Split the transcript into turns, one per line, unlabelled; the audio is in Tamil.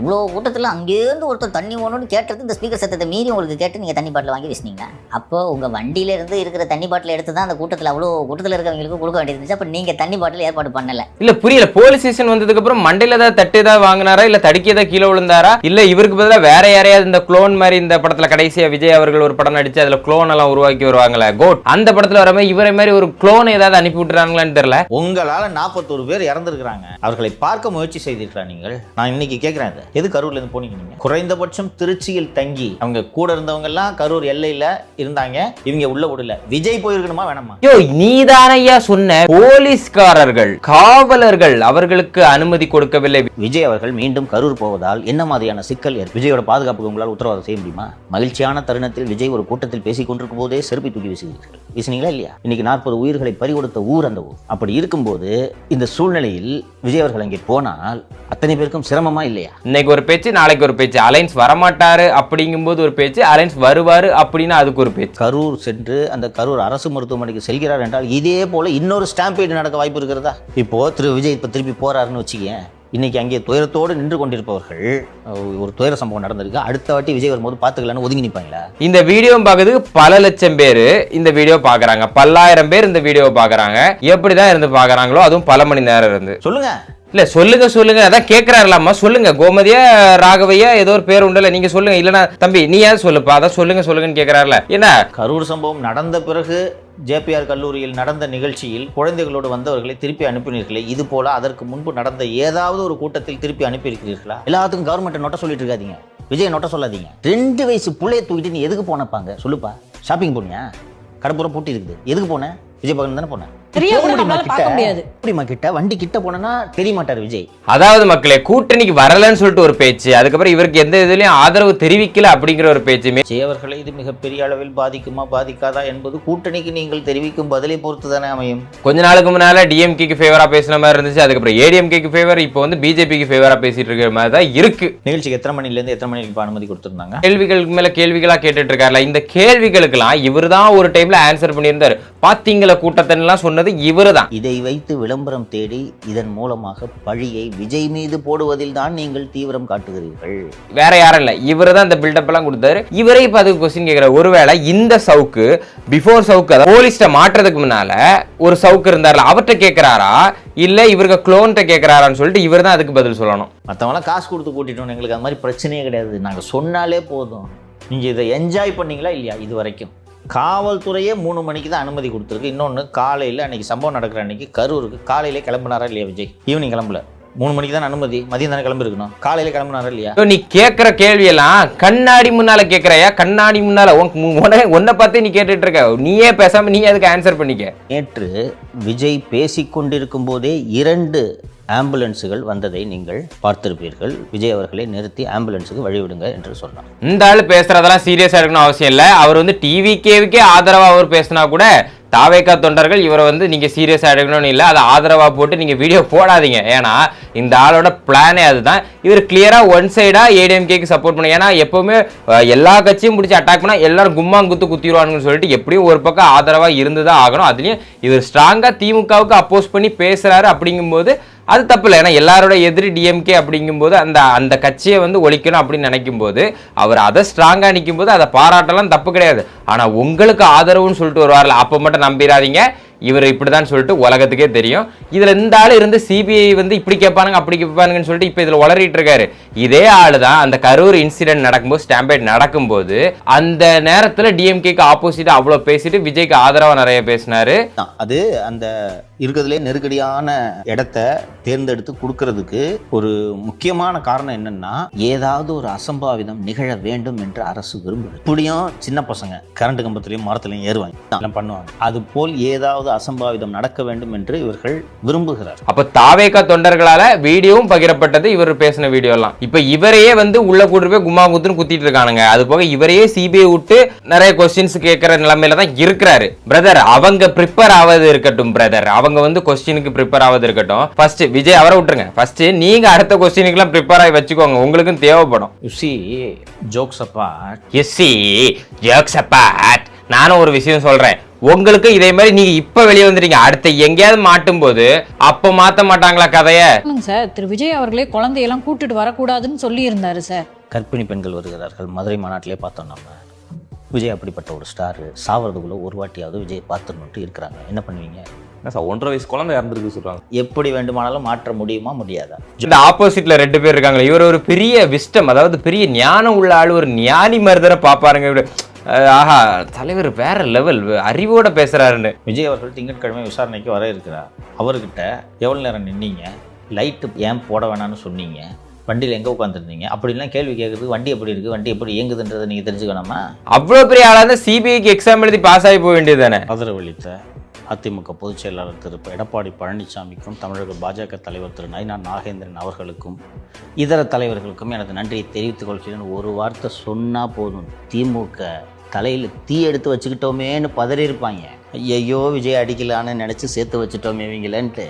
இவ்வளோ கூட்டத்தில் அங்கேருந்து ஒருத்தர் தண்ணி வேணும்னு கேட்டது இந்த ஸ்பீக்கர் சத்தத்தை மீறி உங்களுக்கு கேட்டு நீங்கள் தண்ணி பாட்டில் வாங்கி வீசினீங்க அப்போ உங்கள் வண்டியில இருந்து இருக்கிற தண்ணி பாட்டில் எடுத்து தான் அந்த கூட்டத்தில் அவ்வளோ கூட்டத்தில் இருக்கிறவங்களுக்கு கொடுக்க வேண்டியது இருந்துச்சு அப்போ நீங்கள் தண்ணி பாட்டில் ஏற்பாடு பண்ணலை.
இல்ல புரியல. போலீஸ் ஸ்டேஷன் வந்ததுக்கு அப்புறம் மண்டையில ஏதாவது தட்டு ஏதாவது வாங்கினாரா? இல்ல தடுக்கி ஏதாவது கீழே விழுந்தாரா? இல்ல இவருக்கு பதிலா வேற யாரையாவது இந்த க்ளோன் மாதிரி இந்த படத்துல கடைசியா விஜய் அவர்கள் ஒரு படம் நடிச்சு அதுல க்ளோன் எல்லாம் உருவாக்கி வருவாங்கல்ல கோட் அந்த படத்துல வர மாதிரி இவரை மாதிரி ஒரு க்ளோன் ஏதாவது அனுப்பி விட்டுறாங்களான்னு தெரியல.
உங்களால நாற்பத்தோரு பேர் இறந்துருக்கிறாங்க. அவர்களை பார்க்க முயற்சி செய்திருக்கிறா நீங்கள்? நான் இன்னைக்கு கேட்கிறேன். எது கரூர்ல இருந்து போனீங்க நீங்க? குறைந்தபட்சம் திருச்சியில் தங்கி அவங்க கூட இருந்தவங்க எல்லாம் கரூர் எல்லையில இருந்தாங்க. இவங்க உள்ள விடல. விஜய் போயிருக்கணுமா வேணாமா?
யோ நீதானையா சொன்ன. போலீஸ்காரர்கள் காவலர்கள் அவர்களுக்கு அனுமதி கொடுக்கவில்லை.
விஜய் அவர்கள் மீண்டும் கரூர் போவதால் என்ன மாதிரியான சிக்கல்? விஜயோட பாதுகாப்புக்கு உங்களால் உத்தரவாதம் செய்ய முடியுமா? மகிழ்ச்சியான தருணத்தில் விஜய் ஒரு கூட்டத்தில் பேசிக் கொண்டிருக்கும் போதே செருப்பை தூக்கி வீசுகிறீர்கள் வீசுனீங்களா இல்லையா? இன்னைக்கு நாற்பது உயிர்களை பறிகொடுத்த ஊர் அந்த ஊர். அப்படி இருக்கும்போது இந்த சூழ்நிலையில் விஜய் அவர்கள் அங்கே போனால் அத்தனை பேருக்கும் சிரமமா இல்லையா?
இன்னைக்கு ஒரு பேச்சு நாளைக்கு ஒரு பேச்சு. அலைன்ஸ் வரமாட்டாரு அப்படிங்கும்போது ஒரு பேச்சு அலைன்ஸ் வருவாரு அப்படின்னு அதுக்கு ஒரு பேச்சு.
கரூர் சென்று அந்த கரூர் அரசு மருத்துவமனைக்கு செல்கிறார் என்றால் இதே போல இன்னொரு ஸ்டாம்பேட் நடக்க வாய்ப்பு இருக்கிறதா? இப்போ திரு விஜய் இப்போ திருப்பி போறாருன்னு வச்சுக்கேன். இன்னைக்கு அங்கே துயரத்தோடு நின்று கொண்டிருப்பவர்கள் ஒரு துயர சம்பவம் நடந்திருக்கு. அடுத்த வாட்டி விஜய் வரும்போது பார்த்துக்கலான்னு ஒதுங்கி நிற்பாங்களா
இந்த வீடியோ பார்க்கறதுக்கு பல லட்சம் பேர் இந்த வீடியோ பார்க்கறாங்க. பல்லாயிரம் பேர் இந்த வீடியோ பார்க்கறாங்க. எப்படிதான் இருந்து பார்க்கறாங்களோ அதுவும் பல மணி நேரம் இருந்து.
சொல்லுங்க.
இல்ல சொல்லுங்க சொல்லுங்க. அதான் கேக்குறாருலாமா? சொல்லுங்க. கோமதியா ராகவையா ஏதோ ஒரு பேர் உண்டுல. நீங்க சொல்லுங்க. இல்லனா தம்பி நீயாவது சொல்லுப்பா? அதான் சொல்லுங்க சொல்லுங்கன்னு கேக்குறாருல. என்ன?
கரூர் சம்பவம் நடந்த பிறகு ஜேபிஆர் கல்லூரியில் நடந்த நிகழ்ச்சியில் குழந்தைகளோடு வந்தவர்களை திருப்பி அனுப்பினீர்களே இது போல அதற்கு முன்பு நடந்த ஏதாவது ஒரு கூட்டத்தில் திருப்பி அனுப்பியிருக்கிறீர்களா? எல்லாத்துக்கும் கவர்மெண்ட் நோட்ட சொல்லிட்டு இருக்காதீங்க. விஜய் நோட்ட சொல்லாதீங்க. ரெண்டு வயசு பிள்ளைய தூக்கிட்டு நீ எதுக்கு போனப்பாங்க சொல்லுப்பா. ஷாப்பிங் போனியா? கடப்புறம் பூட்டி இருக்குது எதுக்கு போனேன் விஜய் பக்கம் தானே போனேன் வண்டி கிட்ட போனேன்னா தெரிய மாட்டார் விஜய்.
அதாவது மக்களே கூட்டணிக்கு வரலன்னு சொல்லிட்டு ஒரு பேச்சு அதுக்கப்புறம் இவருக்கு எந்த இதுலயும் ஆதரவு தெரிவிக்கல அப்படிங்கிற ஒரு பேச்சு.
அவர்களை இது மிகப்பெரிய அளவில் பாதிக்குமா பாதிக்காதா என்பது கூட்டணிக்கு நீங்கள் தெரிவிக்கும் பதிலை பொறுத்து தானே அமையும்.
கொஞ்ச நாளுக்கு முன்னால டிஎம்கேக்கு ஃபேவரா பேசுன மாதிரி இருந்துச்சு அதுக்கப்புறம் ஏடிஎம்கேக்கு ஃபேவர் இப்போ வந்து பிஜேபிக்கு ஃபேவரா பேசிட்டு இருக்கிற மாதிரி தான் இருக்கு.
நிகழ்ச்சிக்கு எத்தனை மணிலேருந்து எத்தனை மணிக்கு அனுமதி கொடுத்துருந்தாங்க?
கேள்விகளுக்கு மேல கேள்விகளா கேட்டுட்டு இருக்காருல இந்த கேள்விகளுக்கெல்லாம் இவர் தான் ஒரு டைம்ல ஆன்சர் பண்ணியிருந்தாரு. பாத்தீங்களா கூட்டத்தன்லாம் சொன்னது? இவரு தான்
இதை வைத்து விளம்பரம் தேடி இதன் மூலமாக பழியை விஜய் மீது போடுவதில் தான் நீங்கள் தீவிரம் காட்டுகிறீர்கள்.
வேற யாரும் இல்ல. இவரு தான் இந்த பில்டப் எல்லாம் கொடுத்தாரு. இவரே இப்ப அதுக்கு கொஸ்டின் கேக்குறாரு. ஒருவேளை இந்த சவுக்கு பிஃபோர் சவுக்கு அதாவது போலீஸ்ட மாற்றுறதுக்கு முன்னால ஒரு சவுக்கு இருந்தார்ல அவர்கிட்ட கேக்குறாரா? இல்ல இவருக்கு க்ளோன்ட்ட கேக்குறாரான்னு சொல்லிட்டு இவர் தான் அதுக்கு பதில் சொல்லணும்.
மற்றவங்களாம் காசு கொடுத்து கூட்டிட்டோம் எங்களுக்கு அந்த மாதிரி பிரச்சனையே கிடையாது. நாங்கள் சொன்னாலே போதும். நீங்கள் இதை என்ஜாய் பண்ணீங்களா இல்லையா? இது வரைக்கும். காவல்துறையே மூணு மணிக்கு தான் அனுமதி கொடுத்துருக்கு. இன்னொன்று காலையில் அன்றைக்கி சம்பவம் நடக்கிற அன்றைக்கி கரூருக்கு காலையிலே கிளம்புனாரா இல்லையா விஜய்? ஈவினிங் கிளம்பல. மூணு மணிக்கு தான் அனுமதி. மதியம் தானே கிளம்பிருக்கணும். காலையில் கிளம்புனாரா இல்லையா?
நீ கேக்குற கேள்வி எல்லாம் கண்ணாடி முன்னால கேக்குறையா? கண்ணாடி முன்னால உன்- உன்னை பார்த்தே நீ கேட்டுட்டு இருக்க நீயே பேசாம நீ அதுக்கு ஆன்சர் பண்ணிக்க.
நேற்று விஜய் பேசிக்கொண்டிருக்கும் போதே இரண்டு ஆம்புலன்ஸுகள் வந்ததை நீங்கள் பார்த்திருப்பீர்கள். விஜய் அவர்களை நிறுத்தி ஆம்புலன்ஸுக்கு வழிவிடுங்க என்று சொன்னார்.
இந்த ஆளு பேசுறதெல்லாம் சீரியஸா இருக்கணும் அவசியம் இல்ல. அவர் வந்து டிவி கேவுக்கே ஆதரவா அவர் பேசினா கூட தாவேக்கா தொண்டர்கள் இவரை வந்து நீங்கள் சீரியஸாக எடுக்கணும்னு இல்லை அதை ஆதரவாக போட்டு நீங்கள் வீடியோ போடாதீங்க. ஏன்னா இந்த ஆளோட பிளானே அதுதான். இவர் கிளியராக ஒன் சைடாக ஏடிஎம்கேக்கு சப்போர்ட் பண்ண. ஏன்னா எப்போவுமே எல்லா கட்சியும் பிடிச்சி அட்டாக் பண்ணால் எல்லாரும் கும்மாங்குத்து குத்திடுவானுங்கன்னு சொல்லிட்டு எப்படியும் ஒரு பக்கம் ஆதரவாக இருந்து தான் ஆகணும். அதுலேயும் இவர் ஸ்ட்ராங்காக திமுகவுக்கு அப்போஸ் பண்ணி பேசுகிறாரு அப்படிங்கும்போது அது தப்பு இல்லை. ஏன்னா எல்லாரோட எதிரி டிஎம்கே அப்படிங்கும்போது அந்த அந்த கட்சியை வந்து ஒழிக்கணும் அப்படின்னு நினைக்கும் போது அவர் அதை ஸ்ட்ராங்காக நிற்கும் போது அதை பாராட்டலாம் தப்பு கிடையாது. ஆனால் உங்களுக்கு ஆதரவுன்னு சொல்லிட்டு வருவார்ல அப்போ மட்டும் நம்பிடாதீங்க இவர் இப்படிதான் சொல்லிட்டு உலகத்துக்கே தெரியும். இதில் இந்த ஆள் இருந்து சிபிஐ வந்து இப்படி கேட்பானுங்க அப்படி கேட்பானுங்கன்னு சொல்லிட்டு இப்போ இதில் உளறிட்டு இருக்காரு. இதே ஆள் தான் அந்த கரூர் இன்சிடென்ட் நடக்கும்போது ஸ்டாம்பேட் நடக்கும்போது அந்த நேரத்தில் டிஎம்கேக்கு ஆப்போசிட்டாக அவ்வளோ பேசிட்டு விஜய்க்கு ஆதரவா நிறைய பேசினாரு.
அது அந்த இருக்கிறதுலே நெருக்கடியான இடத்த தேர்ந்தெடுத்து கொடுக்கறதுக்கு ஒரு முக்கியமான காரணம் என்னன்னா ஏதாவது ஒரு அசம்பாவிதம் நிகழ வேண்டும் என்று அரசு விரும்புது. இப்படியும் சின்ன பசங்க கரண்ட் கம்பத்துலையும் மரத்துலையும் ஏறுவாங்க. பண்ணுவாங்க. அது போல் ஏதாவது அசம்பாவிதம் நடக்க வேண்டும் என்று இவர்கள் விரும்புகிறார்.
அப்ப தாவேக்கா தொண்டர்களால வீடியோவும் பகிரப்பட்டது இவர் பேசின வீடியோ எல்லாம். இப்ப இவரையே வந்து உள்ள கூட்டு போய் கும்மா குத்துன்னு குத்திட்டு இருக்கானுங்க. அது போக இவரையே சிபிஐ விட்டு நிறைய கொஸ்டின்ஸ் கேட்கிற நிலைமையில தான் இருக்கிறாரு. பிரதர் அவங்க ப்ரிப்பேர் ஆவது இருக்கட்டும் பிரதர் அவங்க வந்து கொஸ்டினுக்கு ப்ரிப்பேர் ஆவது இருக்கட்டும். ஃபர்ஸ்ட் விஜய் அவரை விட்டுருங்க. ஃபர்ஸ்ட் நீங்க அடுத்த கொஸ்டினுக்கு எல்லாம் ப்ரிப்பேர் ஆகி வச்சுக்கோங்க. உங்களுக்கும் தேவைப்படும்.
சி ஜோக்ஸ் அப்பார்ட்
எஸ்சி ஜோக்ஸ் அப்பார்ட் நானும் ஒரு விஷயம் சொல்றேன். உங்களுக்கு இதே மாதிரி நீங்க இப்ப வெளியே வந்துட்டீங்க. அடுத்த எங்கேயாவது மாட்டும் போது அப்ப மாத்த மாட்டாங்களா கதைய?
சார். திரு விஜய் அவர்களே குழந்தையெல்லாம் கூட்டிட்டு வரக்கூடாதுன்னு சொல்லி இருந்தாரு சார்.
கர்ப்பிணி பெண்கள் வருகிறார்கள். மதுரை மாநாட்டிலே பார்த்தோம் நம்ம. விஜய் அப்படிப்பட்ட ஒரு ஸ்டார் சாவறதுக்குள்ள ஒரு வாட்டியாவது விஜய் பார்த்துன்னுட்டு இருக்கிறாங்க. என்ன பண்ணுவீங்க?
என்ன சார் ஒன்றரை வயசு குழந்தை இறந்துருக்கு சொல்றாங்க.
எப்படி வேண்டுமானாலும் மாற்ற முடியுமா முடியாதா?
இந்த ஆப்போசிட்ல ரெண்டு பேர் இருக்காங்களே இவர் ஒரு பெரிய விஸ்டம் அதாவது பெரிய ஞானம் உள்ள ஆள் ஒரு ஞானி மாதிரி தானே பாப்பாருங்க ஆஹா தலைவர் வேற லெவல் அறிவோட பேசுறாருன்னு.
விஜய் அவர்கள் திங்கட்கிழமை விசாரணைக்கு வர இருக்கிறார். அவர்கிட்ட எவ்வளோ நேரம் நின்னீங்க? லைட்டு ஏன் போட வேணாம்னு சொன்னீங்க? வண்டியில் எங்கே உட்காந்துருந்தீங்க அப்படிலாம் கேள்வி கேட்குறது வண்டி எப்படி இருக்குது வண்டி எப்படி இயங்குதுன்றதை நீங்கள் தெரிஞ்சுக்கணுமா?
அவ்வளவு பெரிய ஆளா இருந்தா சிபிஐக்கு எக்ஸாம் எழுதி பாஸ் ஆகி போக வேண்டியது தானே?
ஆதரவளித்த அதிமுக பொதுச் செயலாளர் திரு எடப்பாடி பழனிசாமிக்கும் தமிழக பாஜக தலைவர் திரு நயினா நாகேந்திரன் அவர்களுக்கும் இதர தலைவர்களுக்கும் எனது நன்றியை தெரிவித்துக் கொள்கிறேன். ஒரு வார்த்தை சொன்னால் போதும். திமுக தலையில் தீ எடுத்து வச்சுக்கிட்டோமேன்னு பதறியிருப்பாங்க. ஐயையோ விஜய் அடிக்கலான்னு நினச்சி சேர்த்து வச்சுட்டோமே இவங்களன்ட்டு.